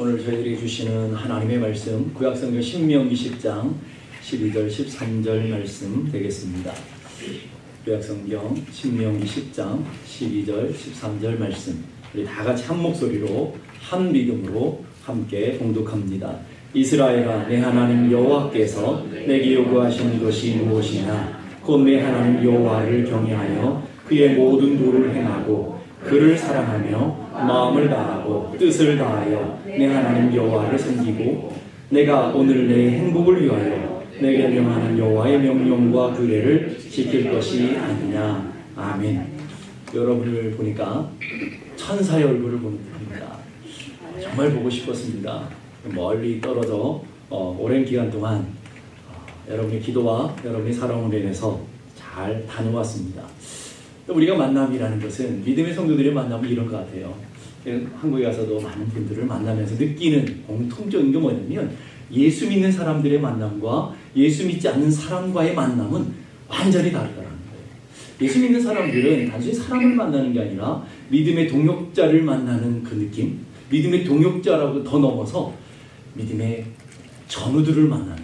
오늘 저희들이 주시는 하나님의 말씀 구약성경 신명기 10장 12절 13절 말씀 되겠습니다. 구약성경 신명기 10장 12절 13절 말씀 우리 다 같이 한 목소리로 한 믿음으로 함께 봉독합니다. 이스라엘아 내 하나님 여호와께서 내게 요구하시는 것이 무엇이냐 곧 내 하나님 여호와를 경외하여 그의 모든 도를 행하고 그를 사랑하며 마음을 다하고 뜻을 다하여 내 하나님 여호와를 섬기고 내가 오늘 내 행복을 위하여 내게 명하는 여호와의 명령과 규례를 지킬 것이 아니냐 아멘. 여러분을 보니까 천사의 얼굴을 보는 듯합니다. 정말 보고 싶었습니다. 멀리 떨어져 어, 오랜 기간 동안 어, 여러분의 기도와 여러분의 사랑으로 인해서 잘 다녀왔습니다. 우리가 만남이라는 것은 믿음의 성도들의 만남은 이런 것 같아요. 한국에 가서도 많은 분들을 만나면서 느끼는 공통적인 게 뭐냐면 예수 믿는 사람들의 만남과 예수 믿지 않는 사람과의 만남은 완전히 다르다는 거예요. 예수 믿는 사람들은 단순히 사람을 만나는 게 아니라 믿음의 동역자를 만나는 그 느낌, 믿음의 동역자라고 더 넘어서 믿음의 전우들을 만나는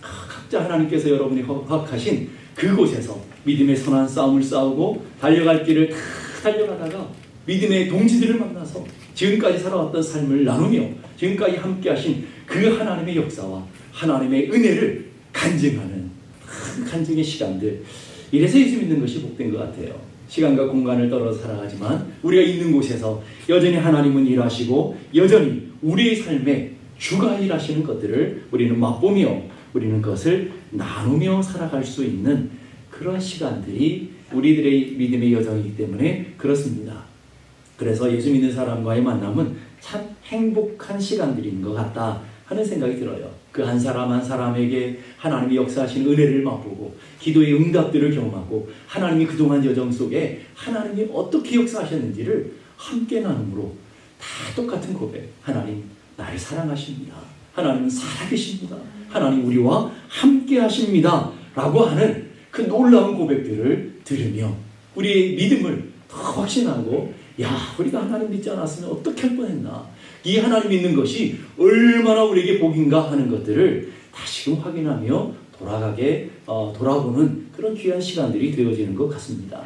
각자 하나님께서 여러분이 허락하신 그곳에서 믿음의 선한 싸움을 싸우고 달려갈 길을 다 달려가다가 믿음의 동지들을 만나서 지금까지 살아왔던 삶을 나누며 지금까지 함께 하신 그 하나님의 역사와 하나님의 은혜를 간증하는 간증의 시간들 이래서 예수 믿는 것이 복된 것 같아요. 시간과 공간을 떨어져 살아가지만 우리가 있는 곳에서 여전히 하나님은 일하시고 여전히 우리의 삶에 주가 일하시는 것들을 우리는 맛보며 우리는 그것을 나누며 살아갈 수 있는 그런 시간들이 우리들의 믿음의 여정이기 때문에 그렇습니다. 그래서 예수 믿는 사람과의 만남은 참 행복한 시간들인 것 같다 하는 생각이 들어요. 그 한 사람 한 사람에게 하나님이 역사하신 은혜를 맛보고 기도의 응답들을 경험하고 하나님이 그동안 여정 속에 하나님이 어떻게 역사하셨는지를 함께 나눔으로 다 똑같은 고백. 하나님 나를 사랑하십니다. 하나님 살아계십니다. 하나님 우리와 함께 하십니다. 라고 하는 그 놀라운 고백들을 들으며 우리의 믿음을 더 확신하고 야 우리가 하나님 믿지 않았으면 어떻게 할 뻔했나 이 하나님 믿는 것이 얼마나 우리에게 복인가 하는 것들을 다시금 확인하며 돌아가게 어, 돌아보는 그런 귀한 시간들이 되어지는 것 같습니다.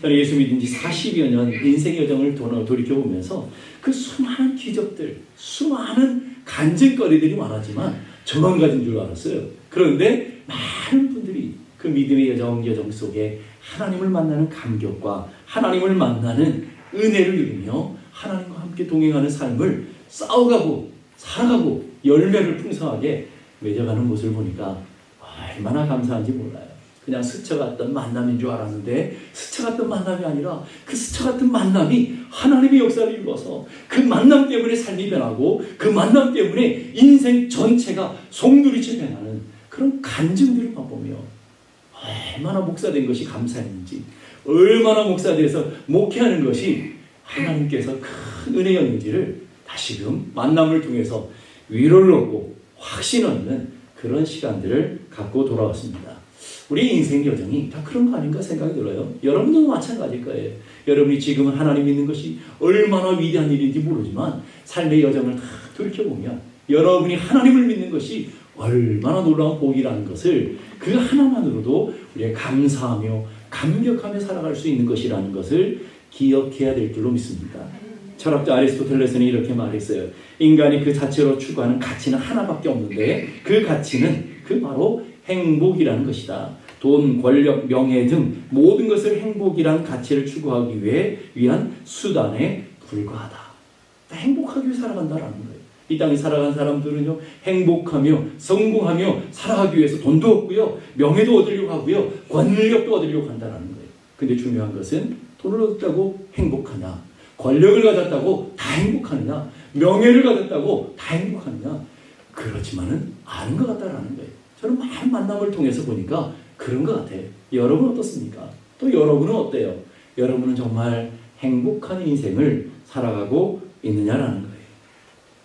저는 예수 믿은 지 40여 년 인생 여정을 돌이켜보면서 그 수많은 기적들, 수많은 간증거리들이 많았지만 저만 가진 줄 알았어요. 그런데 많은 분들이 그 믿음의 여정, 여정 속에 하나님을 만나는 감격과 하나님을 만나는 은혜를 누리며 하나님과 함께 동행하는 삶을 싸워가고 살아가고 열매를 풍성하게 맺어가는 모습을 보니까 얼마나 감사한지 몰라요. 그냥 스쳐갔던 만남인 줄 알았는데 스쳐갔던 만남이 아니라 그 스쳐갔던 만남이 하나님의 역사를 이루어서 그 만남 때문에 삶이 변하고 그 만남 때문에 인생 전체가 송두리째 변하는 그런 간증들을 맛보며 얼마나 목사 된 것이 감사했는지 얼마나 목사 돼서 목회하는 것이 하나님께서 큰 은혜였는지를 다시금 만남을 통해서 위로를 얻고 확신 얻는 그런 시간들을 갖고 돌아왔습니다. 우리 인생 여정이 다 그런 거 아닌가 생각이 들어요. 여러분도 마찬가지일 거예요. 여러분이 지금 하나님 믿는 것이 얼마나 위대한 일인지 모르지만 삶의 여정을 다 돌이켜보면 여러분이 하나님을 믿는 것이 얼마나 놀라운 복이라는 것을 그 하나만으로도 우리가 감사하며 감격하며 살아갈 수 있는 것이라는 것을 기억해야 될 줄로 믿습니다. 철학자 아리스토텔레스는 이렇게 말했어요. 인간이 그 자체로 추구하는 가치는 하나밖에 없는데 그 가치는 그 바로 행복이라는 것이다. 돈, 권력, 명예 등 모든 것을 행복이란 가치를 추구하기 위해 위한 수단에 불과하다. 행복하기 위해 살아간다라는. 이 땅에 살아간 사람들은요, 행복하며 성공하며 살아가기 위해서 돈도 얻고요, 명예도 얻으려고 하고요, 권력도 얻으려고 한다는 거예요. 근데 중요한 것은 돈을 얻었다고 행복하냐, 권력을 가졌다고 다 행복하느냐, 명예를 가졌다고 다 행복하느냐, 그렇지만은 아닌 것 같다라는 거예요. 저는 많은 만남을 통해서 보니까 그런 것 같아요. 여러분 어떻습니까? 또 여러분은 어때요? 여러분은 정말 행복한 인생을 살아가고 있느냐라는 거예요.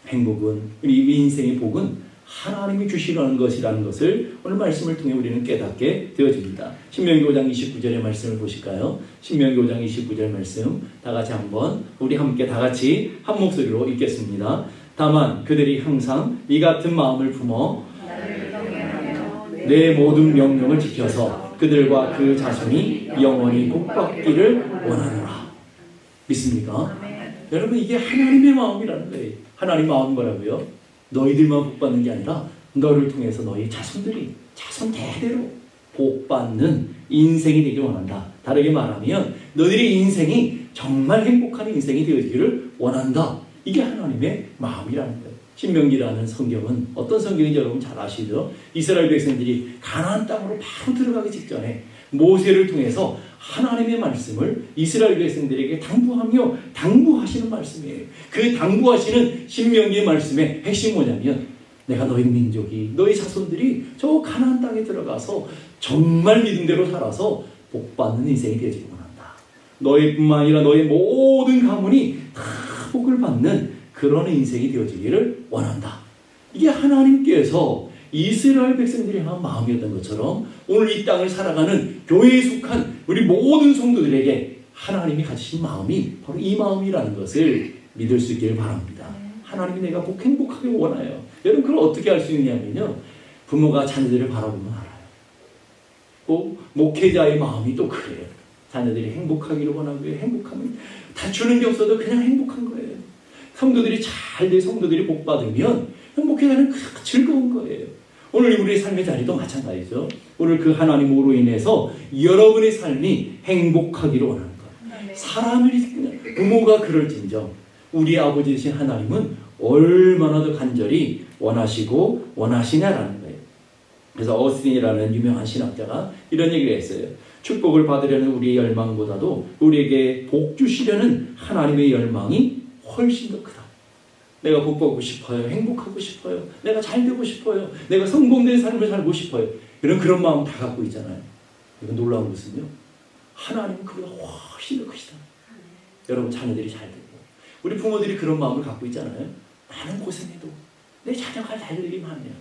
행복은 우리 인생의 복은 하나님이 주시라는 것이라는 것을 오늘 말씀을 통해 우리는 깨닫게 되어집니다. 신명기 5장 29절의 말씀을 보실까요? 신명기 5장 29절 말씀 다 같이 한번 우리 함께 다 같이 한 목소리로 읽겠습니다. 다만 그들이 항상 이 같은 마음을 품어 내 모든 명령을 지켜서 그들과 그 자손이 영원히 복받기를 원하노라. 믿습니까? 여러분 이게 하나님의 마음이라는 거예요. 하나님 마음은 뭐라고요? 너희들만 복 받는 게 아니라 너를 통해서 너희 자손들이 자손 대대로 복 받는 인생이 되길 원한다. 다르게 말하면 너희들의 인생이 정말 행복한 인생이 되어지기를 원한다. 이게 하나님의 마음이라는 거예요. 신명기라는 성경은 어떤 성경인지 여러분 잘 아시죠? 이스라엘 백성들이 가나안 땅으로 바로 들어가기 직전에 모세를 통해서 하나님의 말씀을 이스라엘 백성들에게 당부하며 당부하시는 말씀이에요. 그 당부하시는 신명기의 말씀의 핵심이 뭐냐면 내가 너희 민족이 너희 자손들이 저 가나안 땅에 들어가서 정말 믿음대로 살아서 복받는 인생이 되지 원한다. 너희뿐만 아니라 너희 모든 가문이 다 복을 받는 그런 인생이 되어지기를 원한다. 이게 하나님께서 이스라엘 백성들이 향한 마음이었던 것처럼 오늘 이 땅을 살아가는 교회에 속한 우리 모든 성도들에게 하나님이 가지신 마음이 바로 이 마음이라는 것을 믿을 수 있기를 바랍니다. 하나님이 내가 복 행복하게 원해요. 여러분 그걸 어떻게 알 수 있냐면요. 부모가 자녀들을 바라보면 알아요. 또 목회자의 마음이 또 그래요. 자녀들이 행복하기를 원하고요. 행복하면 다투는 게 없어도 그냥 행복한 거예요. 성도들이 잘 돼 성도들이 복 받으면 행복해하는 그 즐거운 거예요. 오늘 우리의 삶의 자리도 마찬가지죠. 오늘 그 하나님으로 인해서 여러분의 삶이 행복하기를 원하는 거예요. 사람이 부모가 그럴진정 우리 아버지 되신 하나님은 얼마나 더 간절히 원하시고 원하시냐라는 거예요. 그래서 어스틴이라는 유명한 신학자가 이런 얘기를 했어요. 축복을 받으려는 우리의 열망보다도 우리에게 복 주시려는 하나님의 열망이 훨씬 더 크다. 내가 복 받고 싶어요. 행복하고 싶어요. 내가 잘 되고 싶어요. 내가 성공된 삶을 살고 싶어요. 이런 그런 마음 다 갖고 있잖아요. 이거 놀라운 것은요. 하나님은 그보다 훨씬 더 크시다. 여러분 자녀들이 잘 되고 우리 부모들이 그런 마음을 갖고 있잖아요. 나는 고생해도 내 자녀가 잘 되기만 하면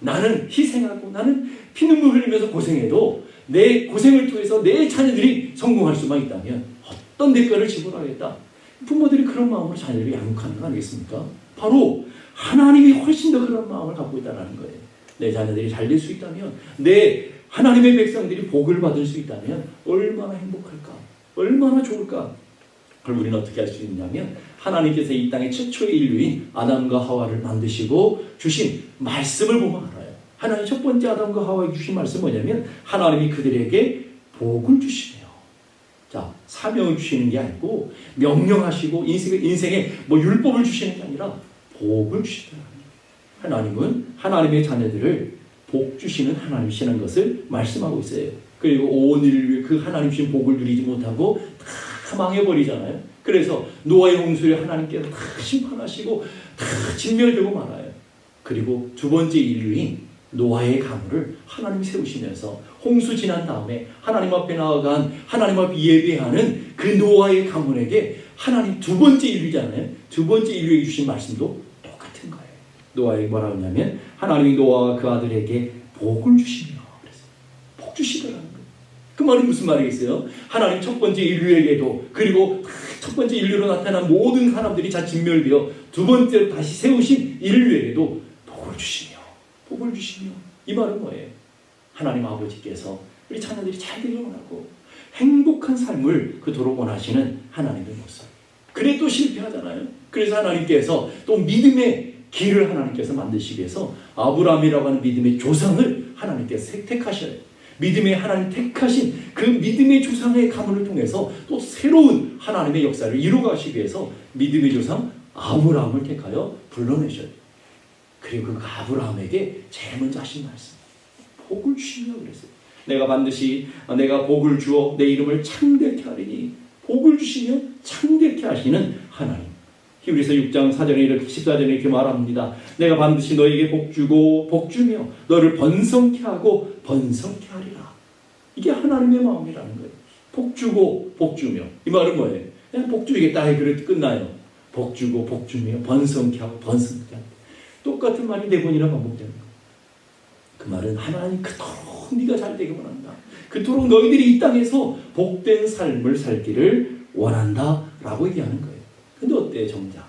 나는 희생하고 나는 피눈물 흘리면서 고생해도 내 고생을 통해서 내 자녀들이 성공할 수만 있다면 어떤 대가를 지불하겠다. 부모들이 그런 마음으로 자녀를 양육하는 거 아니겠습니까? 바로 하나님이 훨씬 더 그런 마음을 갖고 있다는 거예요. 내 자녀들이 잘 될 수 있다면, 내 하나님의 백성들이 복을 받을 수 있다면 얼마나 행복할까? 얼마나 좋을까? 그럼 우리는 어떻게 할 수 있냐면 하나님께서 이 땅의 최초의 인류인 아담과 하와를 만드시고 주신 말씀을 보면 알아요. 하나님 첫 번째 아담과 하와에게 주신 말씀 뭐냐면 하나님이 그들에게 복을 주시네요. 자, 사명을 주시는 게 아니고 명령하시고 인생에, 인생에 뭐 율법을 주시는 게 아니라 복을 주시더라. 하나님은 하나님의 자녀들을 복 주시는 하나님이시는 것을 말씀하고 있어요. 그리고 온 인류의 그 하나님 주신 복을 누리지 못하고 다 망해버리잖아요. 그래서 노아의 홍수에 하나님께서 다 심판하시고 다 진멸되고 말아요. 그리고 두 번째 인류인 노아의 가문을 하나님이 세우시면서 홍수 지난 다음에 하나님 앞에 나아간 하나님 앞에 예배하는 그 노아의 가문에게 하나님 두 번째 인류잖아요. 두 번째 인류에게 주신 말씀도 똑같은 거예요. 노아에게 뭐라 하냐면 하나님이 노아와 그 아들에게 복을 주시며. 복 주시더라는 거예요. 그 말이 무슨 말이겠어요? 하나님 첫 번째 인류에게도 그리고 첫 번째 인류로 나타난 모든 사람들이 다 진멸되어 두 번째로 다시 세우신 인류에게도 복을 주시며 이 말은 뭐예요? 하나님 아버지께서 우리 자녀들이 잘 되길 원하고 행복한 삶을 그토록 원하시는 하나님의 모습. 그래 또 실패하잖아요. 그래서 하나님께서 또 믿음의 길을 하나님께서 만드시기 위해서 아브라함이라고 하는 믿음의 조상을 하나님께서 택하셔요. 믿음의 하나님 택하신 그 믿음의 조상의 가문을 통해서 또 새로운 하나님의 역사를 이루어 가시기 위해서 믿음의 조상 아브라함을 택하여 불러내셔요. 그리고 그 아브라함에게 제일 먼저 하신 말씀. 복을 주시며 그랬어요. 내가 반드시 내가 복을 주어 내 이름을 창대케 하리니 복을 주시며 창대케 하시는 하나님. 히브리서 6장 4절에 이렇게 14절에 이렇게 말합니다. 내가 반드시 너에게 복 주고 복 주며 너를 번성케 하고 번성케 하리라. 이게 하나님의 마음이라는 거예요. 복 주고 복 주며 이 말은 뭐예요? 그냥 복 주겠다 해 그래 끝나요. 복 주고 복 주며 번성케 하고 번성케 하고 똑같은 말이 네 번이나 반복되는 거예요. 그 말은 하나님 그토록 네가 잘 되기 원한다. 그토록 너희들이 이 땅에서 복된 삶을 살기를 원한다 라고 얘기하는 거예요. 근데 어때요, 정작?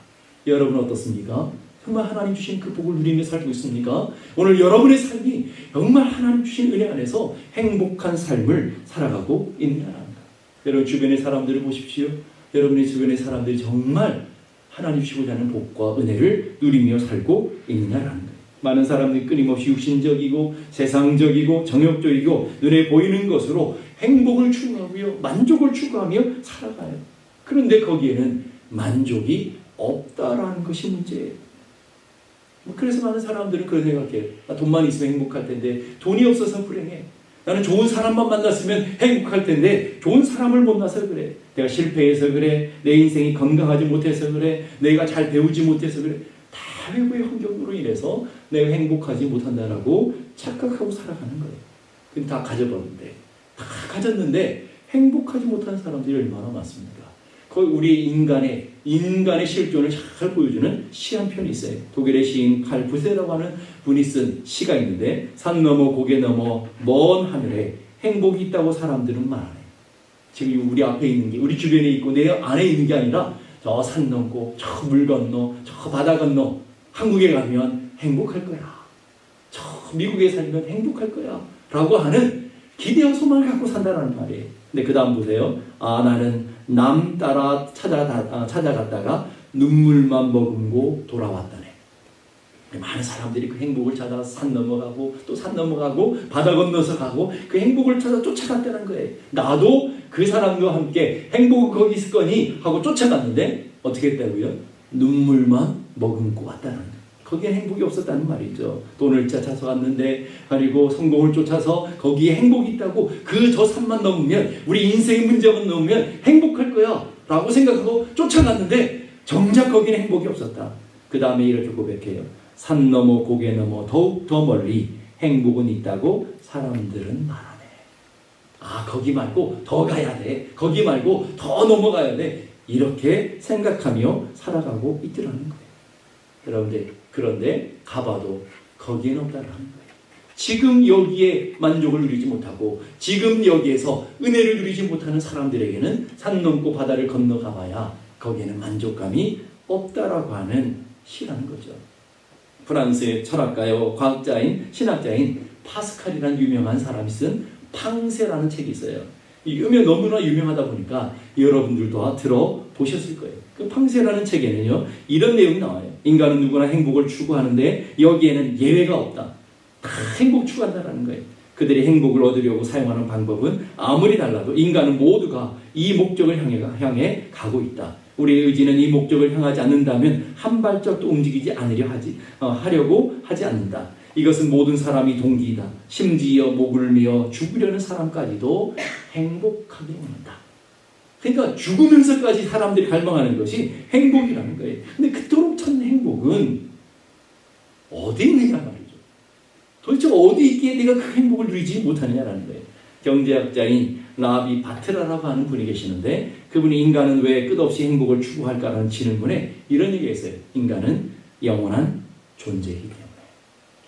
여러분 어떻습니까? 정말 하나님 주신 그 복을 누리며 살고 있습니까? 오늘 여러분의 삶이 정말 하나님 주신 은혜 안에서 행복한 삶을 살아가고 있느냐는 여러분 주변의 사람들을 보십시오. 여러분의 주변의 사람들이 정말 하나님 주시고자 하는 복과 은혜를 누리며 살고 있느냐라는 거예요. 많은 사람들이 끊임없이 육신적이고 세상적이고 정욕적이고 눈에 보이는 것으로 행복을 추구하며 만족을 추구하며 살아가요. 그런데 거기에는 만족이 없다라는 것이 문제예요. 뭐 그래서 많은 사람들은 그런 생각해요. 아, 돈만 있으면 행복할 텐데 돈이 없어서 불행해. 나는 좋은 사람만 만났으면 행복할 텐데 좋은 사람을 못 만나서 그래. 내가 실패해서 그래. 내 인생이 건강하지 못해서 그래. 내가 잘 배우지 못해서 그래. 다 외부의 환경으로 인해서 내가 행복하지 못한다라고 착각하고 살아가는 거예요. 근데 다 가져버렸는데 다 가졌는데 행복하지 못한 사람들이 얼마나 많습니까? 거의 우리 인간의 인간의 실존을 잘 보여주는 시 한 편이 있어요. 독일의 시인 칼 부세라고 하는 분이 쓴 시가 있는데 산 너머 고개 너머 먼 하늘에 행복이 있다고 사람들은 말하네. 지금 우리 앞에 있는 게 우리 주변에 있고 내 안에 있는 게 아니라 저 산 넘고 저 물 건너 저 바다 건너 한국에 가면 행복할 거야. 저 미국에 살면 행복할 거야. 라고 하는 기대와 소망을 갖고 산다는 말이에요. 근데 그 다음 보세요. 아, 나는 남 따라 찾아, 아, 찾아갔다가 눈물만 머금고 돌아왔다네. 많은 사람들이 그 행복을 찾아 산 넘어가고 또 산 넘어가고 바다 건너서 가고 그 행복을 찾아 쫓아갔다는 거예요. 나도 그 사람과 함께 행복은 거기 있을 거니 하고 쫓아갔는데 어떻게 했다고요? 눈물만 머금고 왔다는 거예요. 거기에 행복이 없었다는 말이죠. 돈을 찾아서 왔는데 그리고 성공을 쫓아서 거기에 행복이 있다고 그 저 산만 넘으면 우리 인생의 문제만 넘으면 행복할 거야 라고 생각하고 쫓아갔는데 정작 거기는 행복이 없었다. 그 다음에 이렇게 고백해요. 산 넘어 고개 넘어 더욱 더 멀리 행복은 있다고 사람들은 말하네. 아 거기 말고 더 가야 돼. 거기 말고 더 넘어가야 돼. 이렇게 생각하며 살아가고 있더라는 거예요. 여러분들 그런데 가봐도 거기에는 없다는 거예요. 지금 여기에 만족을 누리지 못하고 지금 여기에서 은혜를 누리지 못하는 사람들에게는 산 넘고 바다를 건너가봐야 거기에는 만족감이 없다라고 하는 시라는 거죠. 프랑스의 철학가요, 과학자인 신학자인 파스칼이라는 유명한 사람이 쓴 팡세라는 책이 있어요. 이 음에 너무나 유명하다 보니까 여러분들도 들어 보셨을 거예요. 그 팡세라는 책에는요 이런 내용이 나와요. 인간은 누구나 행복을 추구하는데 여기에는 예외가 없다. 다 행복 추구한다는 거예요. 그들이 행복을 얻으려고 사용하는 방법은 아무리 달라도 인간은 모두가 이 목적을 향해, 향해 가고 있다. 우리의 의지는 이 목적을 향하지 않는다면 한 발짝도 움직이지 않으려 하지 어, 하려고 하지 않는다. 이것은 모든 사람이 동기이다. 심지어 목을 메어 죽으려는 사람까지도 행복하게 원한다. 그러니까 죽으면서까지 사람들이 갈망하는 것이 행복이라는 거예요. 근데 그토록 찾는 행복은 어디 있느냐 말이죠. 도대체 어디 있기에 내가 그 행복을 누리지 못하느냐라는 거예요. 경제학자인 라비 바트라라고 하는 분이 계시는데 그분이 인간은 왜 끝없이 행복을 추구할까라는 질문에 이런 얘기가 있어요. 인간은 영원한 존재이기 때문에.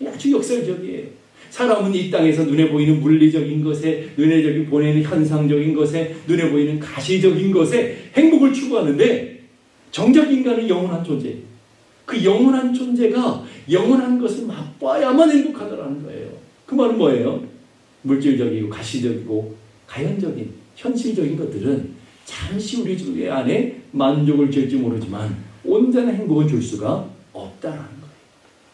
아주 역설적이에요. 사람은 이 땅에서 눈에 보이는 물리적인 것에, 눈에 보이는 현상적인 것에, 눈에 보이는 가시적인 것에 행복을 추구하는데 정작 인간은 영원한 존재. 그 영원한 존재가 영원한 것을 맛봐야만 행복하다라는 거예요. 그 말은 뭐예요? 물질적이고 가시적이고 가연적인 현실적인 것들은 잠시 우리 주의 안에 만족을 줄지 모르지만 온전한 행복을 줄 수가 없다라는 거예요.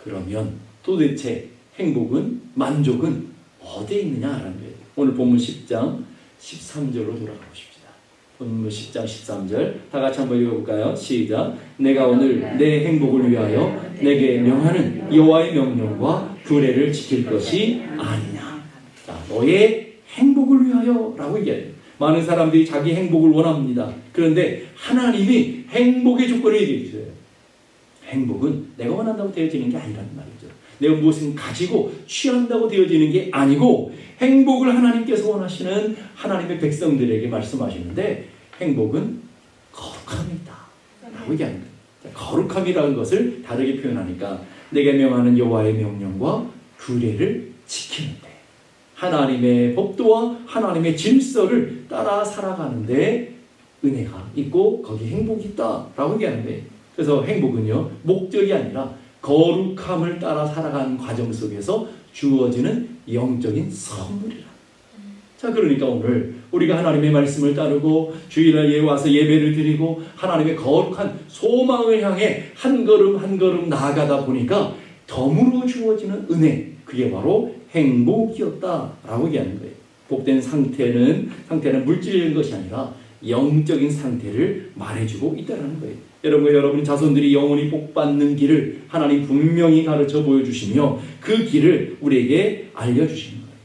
그러면 도대체 행복은 만족은 어디에 있느냐라는 거예요. 오늘 본문 10장 13절로 돌아가고 싶습니다. 본문 10장 13절 다 같이 한번 읽어볼까요? 시작. 내가 오늘 내 행복을 위하여 내게 명하는 여호와의 명령과 규례를 지킬 것이 아니냐. 자, 너의 행복을 위하여라고 얘기해요. 많은 사람들이 자기 행복을 원합니다. 그런데 하나님이 행복의 조건을 얘기해 주세요. 행복은 내가 원한다고 되어지는 게 아니라는 말이죠. 내가 무엇을 가지고 취한다고 되어지는 게 아니고 행복을 하나님께서 원하시는 하나님의 백성들에게 말씀하시는데 행복은 거룩함이다. 라고 거예요. 거룩함이라는 것을 다르게 표현하니까 내게 명하는 여호와의 명령과 규례를 지키는데 하나님의 법도와 하나님의 질서를 따라 살아가는데 은혜가 있고 거기 행복이 있다라고 얘기하는데 그래서 행복은요 목적이 아니라 거룩함을 따라 살아가는 과정 속에서 주어지는 영적인 선물이라. 자, 그러니까 오늘 우리가 하나님의 말씀을 따르고 주일날에 와서 예배를 드리고 하나님의 거룩한 소망을 향해 한 걸음 한 걸음 나아가다 보니까 덤으로 주어지는 은혜, 그게 바로 행복이었다라고 얘기하는 거예요. 복된 상태는 상태는 물질적인 것이 아니라 영적인 상태를 말해주고 있다는 거예요. 여러분, 여러분 자손들이 영원히 복받는 길을 하나님 분명히 가르쳐 보여주시며 그 길을 우리에게 알려주시는 거예요.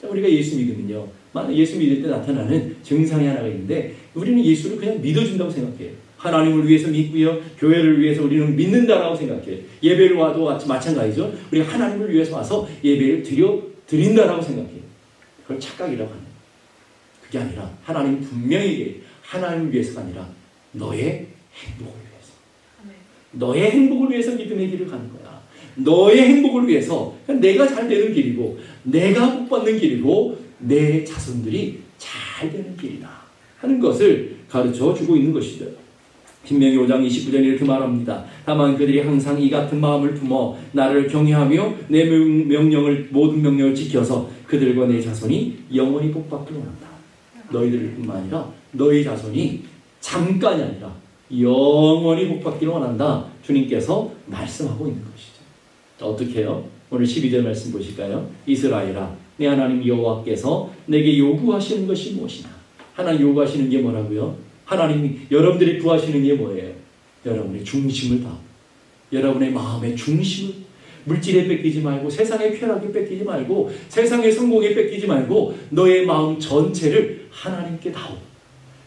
자, 우리가 예수 믿으면요. 만약 예수 믿을 때 나타나는 증상이 하나가 있는데 우리는 예수를 그냥 믿어준다고 생각해요. 하나님을 위해서 믿고요. 교회를 위해서 우리는 믿는다라고 생각해요. 예배를 와도 마찬가지죠. 우리가 하나님을 위해서 와서 예배를 드려 드린다라고 생각해요. 그걸 착각이라고 거예요. 그게 아니라 하나님 분명히 하나님을 위해서가 아니라 너의 행복을 위해서. 너의 행복을 위해서 믿음의 길을 가는 거야. 너의 행복을 위해서 내가 잘 되는 길이고 내가 복 받는 길이고 내 자손들이 잘 되는 길이다 하는 것을 가르쳐 주고 있는 것이죠. 신명기 5장 29절 이렇게 말합니다. 다만 그들이 항상 이 같은 마음을 품어 나를 경외하며 내 명- 명령을 모든 명령을 지켜서 그들과 내 자손이 영원히 복받기를 원한다. 너희들뿐만 아니라 너희 자손이 잠깐이 아니라 영원히 복받기를 원한다. 주님께서 말씀하고 있는 것이죠. 자, 어떻게 해요? 오늘 12절 말씀 보실까요? 이스라엘아, 내 하나님 여호와께서 내게 요구하시는 것이 무엇이냐? 하나님 요구하시는 게 뭐라고요? 하나님이 여러분들이 구하시는 게 뭐예요? 여러분의 중심을 다. 여러분의 마음의 중심을 물질에 뺏기지 말고 세상의 쾌락에 뺏기지 말고 세상의 성공에 뺏기지 말고 너의 마음 전체를 하나님께 다오.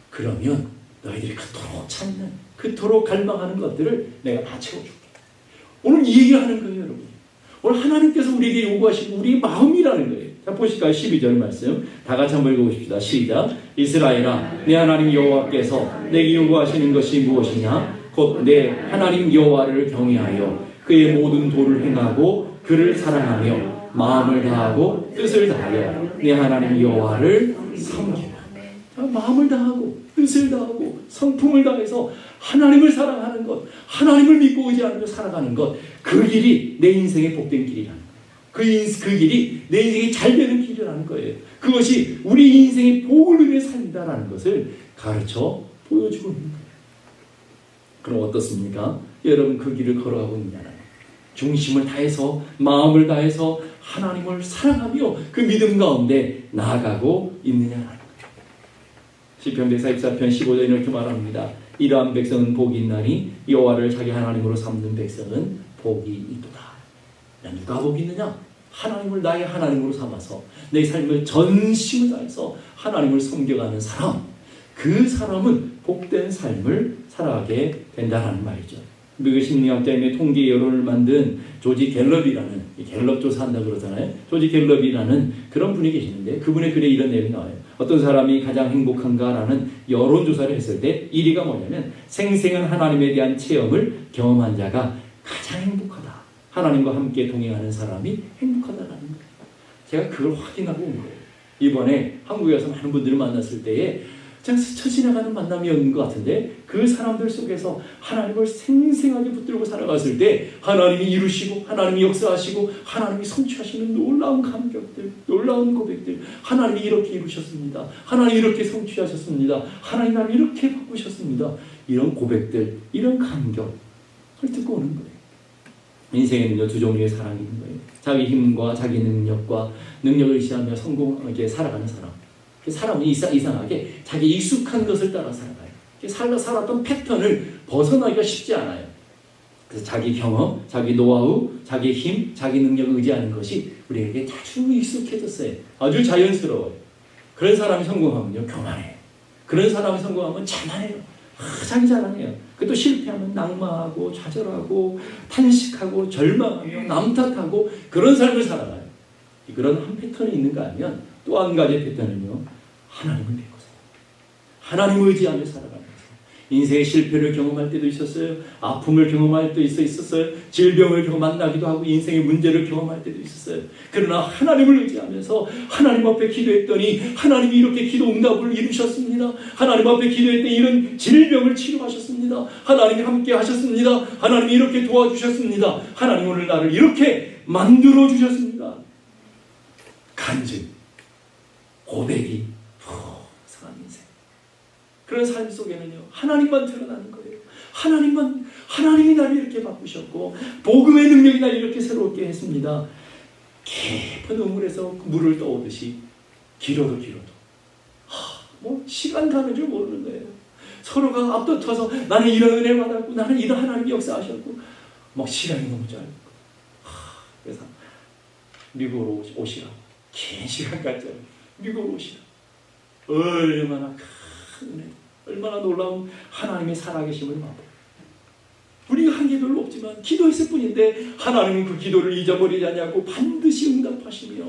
그러면 너희들이 그토록 찾는 그토록 갈망하는 것들을 내가 다 채워줄게. 오늘 이 얘기를 하는 거예요, 여러분. 오늘 하나님께서 우리에게 요구하신 우리 마음이라는 거예요. 자, 보실까요? 12절 말씀. 다 같이 한번 읽어보십시다. 시작. 이스라엘아, 내 하나님 여호와께서 내게 요구하시는 것이 무엇이냐? 곧 내 하나님 여호와를 경외하여 그의 모든 도를 행하고 그를 사랑하며 마음을 다하고 뜻을 다하여 내 하나님 여호와를 섬기라. 자, 마음을 다하고 뜻을 다하고 성품을 다해서 하나님을 사랑하는 것, 하나님을 믿고 의지하며 살아가는 것, 그 길이 내 인생의 복된 길이라는 거예요. 그, 인, 그 길이 내 인생이 잘 되는 길이라는 거예요. 그것이 우리 인생의 복을 누리는 삶이다라는 것을 가르쳐 보여주고 있는 거예요. 그럼 어떻습니까? 여러분 그 길을 걸어가고 있냐나요? 중심을 다해서 마음을 다해서 하나님을 사랑하며 그 믿음 가운데 나아가고 있느냐라는 거예요. 시편 144편 15절 이렇게 말합니다. 이러한 백성은 복이 있나니 여호와를 자기 하나님으로 삼는 백성은 복이 있도다. 야, 누가 복이 있느냐? 하나님을 나의 하나님으로 삼아서 내 삶을 전심을 다해서 하나님을 섬겨가는 사람. 그 사람은 복된 삶을 살아가게 된다는 말이죠. 미국 심리학자의 통계 여론을 만든 조지 갤럽이라는 이 갤럽 조사한다 그러잖아요. 조지 갤럽이라는 그런 분이 계시는데 그분의 글에 이런 내용이 나와요. 어떤 사람이 가장 행복한가라는 여론 조사를 했을 때 1위가 뭐냐면 생생한 하나님에 대한 체험을 경험한 자가 가장 행복하다. 하나님과 함께 동행하는 사람이 행복하다라는 거예요. 제가 그걸 확인하고 온 거예요. 이번에 한국에 와서 많은 분들을 만났을 때에 그냥 스쳐 지나가는 만남이었는 것 같은데 그 사람들 속에서 하나님을 생생하게 붙들고 살아갔을 때 하나님이 이루시고 하나님이 역사하시고 하나님이 성취하시는 놀라운 감격들 놀라운 고백들 하나님이 이렇게 이루셨습니다. 하나님이 이렇게 성취하셨습니다. 하나님 나를 이렇게 바꾸셨습니다. 이런 고백들 이런 감격을 듣고 오는 거예요. 인생에는요 두 종류의 사람이 있는 거예요. 자기 힘과 자기 능력과 능력을 의지하며 성공하게 살아가는 사람 사람은 이상, 이상하게 자기 익숙한 것을 따라 살아가요. 살아 살았던 패턴을 벗어나기가 쉽지 않아요. 그래서 자기 경험, 자기 노하우, 자기 힘, 자기 능력을 의지하는 것이 우리에게 아주 익숙해졌어요. 아주 자연스러워요. 그런 사람이 성공하면요, 교만해요. 그런 사람이 성공하면 자만해요. 아, 자기 자랑해요. 그또 실패하면 낙마하고 좌절하고 탄식하고 절망하며 남 탓하고 그런 삶을 살아가요. 그런 한 패턴이 있는가 하면 또 한 가지 패턴은요. 하나님을 믿고. 하나님을 의지하며 살아가는 거예요. 인생의 실패를 경험할 때도 있었어요. 아픔을 경험할 때도 있었어요. 질병을 경험 만나기도 하고 인생의 문제를 경험할 때도 있었어요. 그러나 하나님을 의지하면서 하나님 앞에 기도했더니 하나님이 이렇게 기도 응답을 이루셨습니다. 하나님 앞에 기도했더니 이런 질병을 치료하셨습니다. 하나님이 함께 하셨습니다. 하나님이 이렇게 도와주셨습니다. 하나님 오늘 나를 이렇게 만들어 주셨습니다. 간증, 고백이. 그런 삶 속에는요, 하나님만 드러나는 거예요. 하나님만, 하나님이 나를 이렇게 바꾸셨고, 복음의 능력이 나를 이렇게 새롭게 했습니다. 깊은 우물에서 물을 떠오듯이, 길어도 길어도. 하, 뭐, 시간 가는 줄 모르는 거예요. 서로가 앞다퉈서 나는 이런 은혜 받았고, 나는 이런 하나님 역사하셨고, 막 시간이 너무 짧고. 하, 그래서 미국으로 오시- 오시라고. 긴 시간까지 미국으로 오시라고. 얼마나 큰 은혜, 얼마나 놀라운 하나님의 살아계심을 맛보 우리가 한 게 별로 없지만 기도했을 뿐인데 하나님은 그 기도를 잊어버리지 않냐고 반드시 응답하시며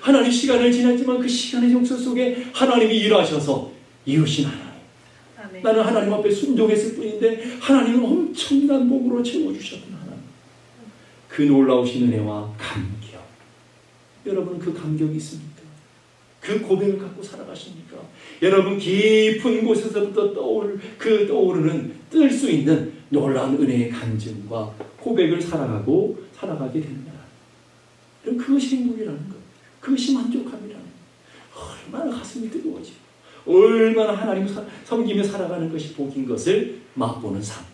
하나님 시간을 지났지만 그 시간의 정서 속에 하나님이 일하셔서 이루신 하나님 아멘. 나는 하나님 앞에 순종했을 뿐인데 하나님은 엄청난 복으로 채워주셨던 하나님 그 놀라우신 은혜와 감격 여러분 그 감격이 있습니까? 그 고백을 갖고 살아가십니까? 여러분 깊은 곳에서부터 떠올 그 떠오르는 뜰 수 있는 놀라운 은혜의 간증과 고백을 살아가고 살아가게 됩니다. 여러분 그것이 행복이라는 것, 그것이 만족함이라는 것. 얼마나 가슴이 뜨거워지고 얼마나 하나님을 사- 섬기며 살아가는 것이 복인 것을 맛보는 삶.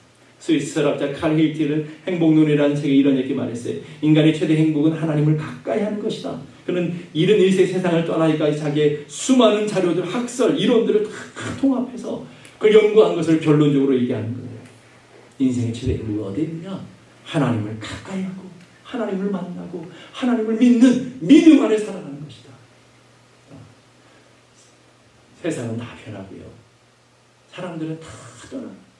스위스 철학자 칼 힐티는 행복론이라는 책에 이런 얘기 말했어요. 인간의 최대 행복은 하나님을 가까이 하는 것이다. 그는 이른 일세 세상을 떠나기까지 자기의 수많은 자료들, 학설, 이론들을 다 통합해서 그 연구한 것을 결론적으로 얘기하는 거예요. 인생의 최대 행복이 어디 있느냐? 하나님을 가까이 하고 하나님을 만나고 하나님을 믿는 믿음 안에 살아가는 것이다. 세상은 다 변하고요. 사람들은 다 떠나.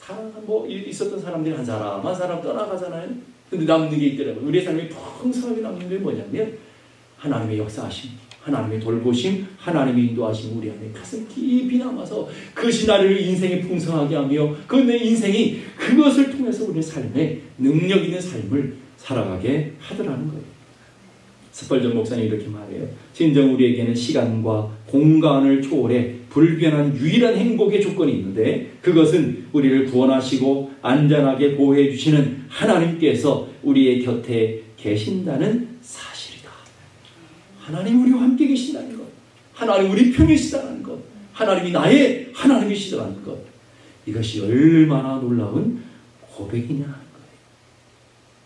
사람 뭐 있었던 사람들이 한 사람 한 사람 떠나가잖아요. 근데 남는 게 있더라고요. 우리의 삶이 풍성하게 남는 게 뭐냐면 하나님의 역사하심, 하나님의 돌보심, 하나님의 인도하심 우리 안에 가슴 깊이 남아서 그것이 나를 인생에 풍성하게 하며 그 내 인생이 그것을 통해서 우리의 삶에 능력 있는 삶을 살아가게 하더라는 거예요. 스펄전 목사님 이렇게 말해요. 진정 우리에게는 시간과 공간을 초월해 불변한 유일한 행복의 조건이 있는데 그것은 우리를 구원하시고 안전하게 보호해 주시는 하나님께서 우리의 곁에 계신다는 사실이다. 하나님 우리와 함께 계신다는 것. 하나님 우리 편이시다는 것. 하나님이 나의 하나님이시다는 것. 이것이 얼마나 놀라운 고백이냐 하는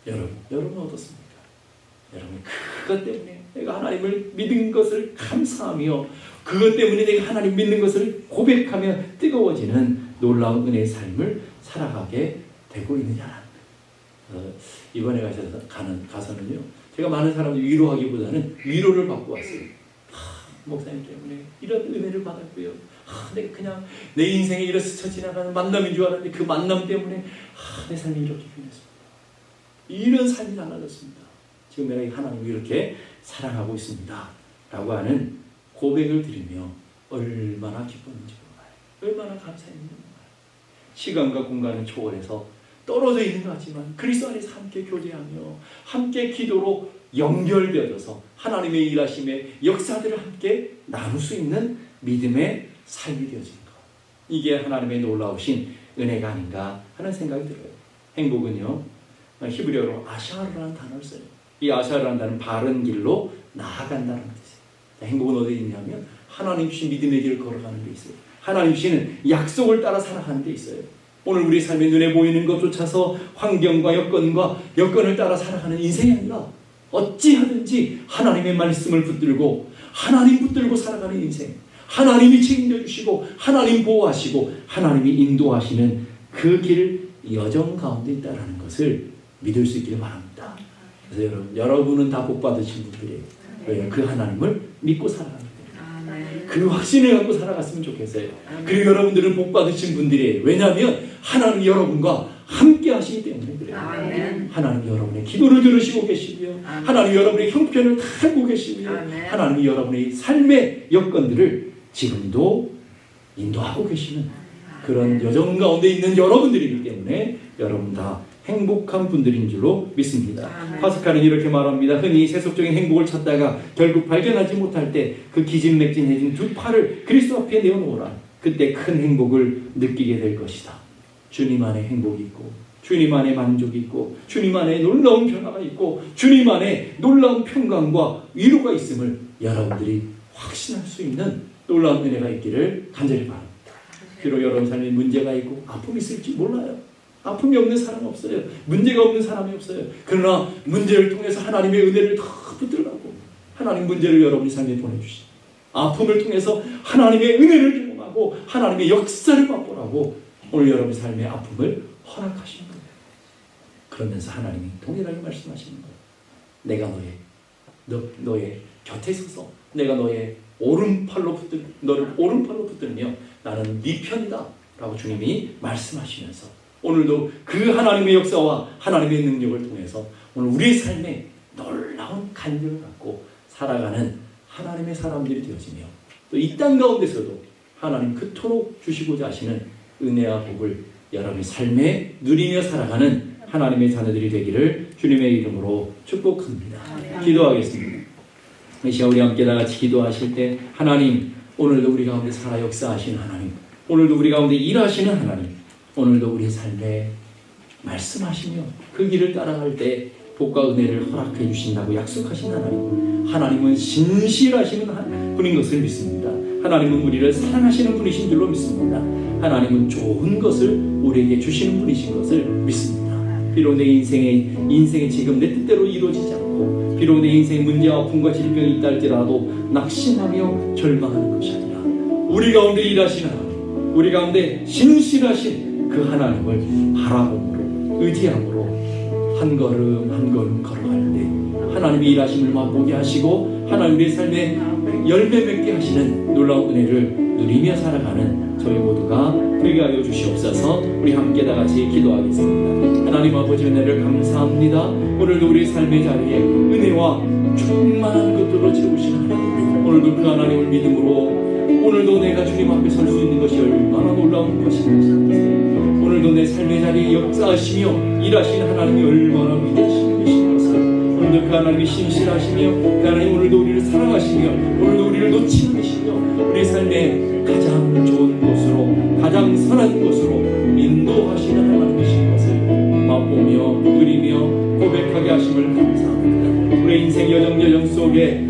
거예요. 여러분, 여러분 어떻습니까? 여러분 그것 때문에 내가 하나님을 믿은 것을 감사하며 그것 때문에 내가 하나님 믿는 것을 고백하며 뜨거워지는 놀라운 은혜의 삶을 살아가게 되고 있느냐. 어, 이번에 가셔서 가는 가서는요. 제가 많은 사람들 위로하기보다는 위로를 받고 왔어요. 하, 목사님 때문에 이런 은혜를 받았고요. 하, 내가 그냥 내 인생에 이런 스쳐 지나가는 만남인 줄 알았는데 그 만남 때문에 하, 내 삶이 이렇게 변했습니다. 이런 삶이 달라졌습니다. 지금 내가 하나님을 이렇게 사랑하고 있습니다. 라고 하는 고백을 드리며 얼마나 기뻤는지 몰라요. 얼마나 감사했는지 몰라요. 시간과 공간을 초월해서 떨어져 있는 것 같지만 그리스도 안에서 함께 교제하며 함께 기도로 연결되어져서 하나님의 일하심의 역사들을 함께 나눌 수 있는 믿음의 삶이 되어지는 것. 이게 하나님의 놀라우신 은혜가 아닌가 하는 생각이 들어요. 행복은요. 히브리어로 아샤르라는 단어를 써요. 이 아샤르라는 단어는 바른 길로 나아간다는 뜻이에요. 자, 행복은 어디 있냐면 하나님 주신 믿음의 길을 걸어가는 데 있어요. 하나님 주시는 약속을 따라 살아가는 데 있어요. 오늘 우리 삶의 눈에 보이는 것 쫓아서 환경과 여건과 여건을 따라 살아가는 인생이 아니라 어찌하든지 하나님의 말씀을 붙들고 하나님 붙들고 살아가는 인생. 하나님이 책임져 주시고 하나님 보호하시고 하나님이 인도하시는 그 길 여정 가운데 있다라는 것을 믿을 수 있기를 바랍니다. 그래서 여러분, 여러분은 다 복 받으신 분들이에요. 왜요? 그 하나님을 믿고 살아가는 거예요. 아멘. 그 확신을 갖고 살아갔으면 좋겠어요. 그리고 여러분들은 복 받으신 분들이에요. 왜냐하면 하나님 여러분과 함께 하시기 때문에 그래요. 아멘. 하나님 여러분의 기도를 들으시고 계시고요. 아멘. 하나님 여러분의 형편을 다 알고 계시고요. 아멘. 하나님 여러분의 삶의 여건들을 지금도 인도하고 계시는 그런 여정 가운데 있는 여러분들이기 때문에 여러분 다 행복한 분들인 줄로 믿습니다. 파스칼은 이렇게 말합니다. 흔히 세속적인 행복을 찾다가 결국 발견하지 못할 때 그 기진맥진해진 두 팔을 그리스도 앞에 내어놓으라. 그때 큰 행복을 느끼게 될 것이다. 주님 안에 행복이 있고 주님 안에 만족이 있고 주님 안에 놀라운 변화가 있고 주님 안에 놀라운 평강과 위로가 있음을 여러분들이 확신할 수 있는 놀라운 은혜가 있기를 간절히 바랍니다. 비록 여러분 삶에 문제가 있고 아픔이 있을지 몰라요. 아픔이 없는 사람 없어요. 문제가 없는 사람이 없어요. 그러나 문제를 통해서 하나님의 은혜를 더 붙들라고 하나님 문제를 여러분의 삶에 보내주시. 아픔을 통해서 하나님의 은혜를 경험하고 하나님의 역사를 맛보라고 오늘 여러분의 삶의 아픔을 허락하시는 거예요. 그러면서 하나님이 동일하게 말씀하시는 거예요. 내가 너의 너, 너의 곁에 서서 내가 너의 오른팔로 붙들 너를 오른팔로 붙들며 나는 네 편이다 라고 주님이 말씀하시면서 오늘도 그 하나님의 역사와 하나님의 능력을 통해서 오늘 우리의 삶에 놀라운 간증을 갖고 살아가는 하나님의 사람들이 되어지며 또 이 땅 가운데서도 하나님 그토록 주시고자 하시는 은혜와 복을 여러분의 삶에 누리며 살아가는 하나님의 자녀들이 되기를 주님의 이름으로 축복합니다. 기도하겠습니다. 이 시간 우리 함께 다 같이 기도하실 때 하나님 오늘도 우리 가운데 살아 역사하시는 하나님 오늘도 우리 가운데 일하시는 하나님 오늘도 우리 삶에 말씀하시며 그 길을 따라갈 때 복과 은혜를 허락해 주신다고 약속하신 하나님 하나님은 신실하시는 한- 분인 것을 믿습니다. 하나님은 우리를 사랑하시는 분이신 줄로 믿습니다. 하나님은 좋은 것을 우리에게 주시는 분이신 것을 믿습니다. 비록 내 인생의 인생이 지금 내 뜻대로 이루어지지 않고 비록 내 인생에 문제와 아픔과 질병이 있다 할지라도 낙심하며 절망하는 것이 아니라 우리 가운데 일하시는 하나님 우리 가운데 신실하신 그 하나님을 바라봄으로 의지함으로 한 걸음 한 걸음 걸어갈 때 하나님의 일하심을 맛보게 하시고 하나님 우리의 삶에 열매 맺게 하시는 놀라운 은혜를 누리며 살아가는 저희 모두가 되게 하여 주시옵소서. 우리 함께 다 같이 기도하겠습니다. 하나님 아버지 은혜를 감사합니다. 오늘도 우리 삶의 자리에 은혜와 충만한 것들로 하나님 오늘도 그 하나님을 믿음으로 오늘도 내가 주님 앞에 설 수 있는 것이 얼마나 놀라운 것인가 오늘도 내 삶의 자리에 역사하시며 일하시는 하나님이 얼마나 위대하신 것인가 오늘도 그 하나님이 신실하시며 그 하나님 오늘도 우리를 사랑하시며 오늘도 우리를 놓지 않으시며 우리 삶의 가장 좋은 곳으로 가장 선한 곳으로 인도하시는 하나님이신 것을 맛보며 누리며 고백하게 하심을 감사합니다. 우리 인생 여정 여정 속에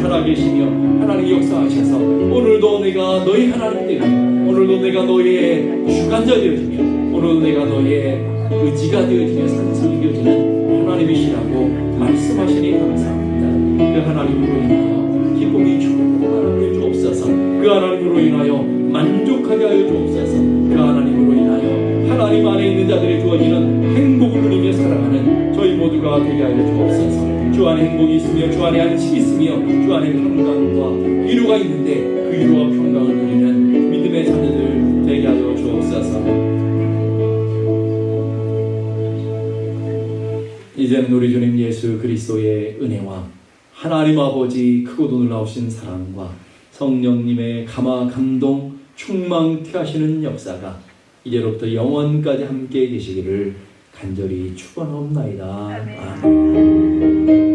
살아계시며 하나님 역사하셔서 오늘도 내가 너희 하나님 되고 오늘도 내가 너의 주관자 되어지며 오늘도 내가 너의 의지가 되어지며 산성이 되어지는 하나님이시라고 말씀하시니 감사합니다. 그 하나님으로 인하여 기쁨이 충만하게 주옵소서. 그 하나님으로 인하여 만족하게 하여 주옵소서. 그 하나님으로 인하여 하나님 안에 있는 자들이 주어지는 행복을 누리며 살아가는 저희 모두가 되게 하여 주옵소서. 주 안에 행복이 있으며 주 안에 안식이 있으며 주 안에 평강과 위로가 있는데 그 위로와 평강을 누리는 믿음의 자녀들 되게 하여 주옵소서. 이제는 우리 주님 예수 그리스도의 은혜와 하나님 아버지 크고도 놀라우신 사랑과 성령님의 감화 감동 충만케 하시는 역사가 이제로부터 영원까지 함께 계시기를 간절히 축원하옵나이다. 아멘. 아멘.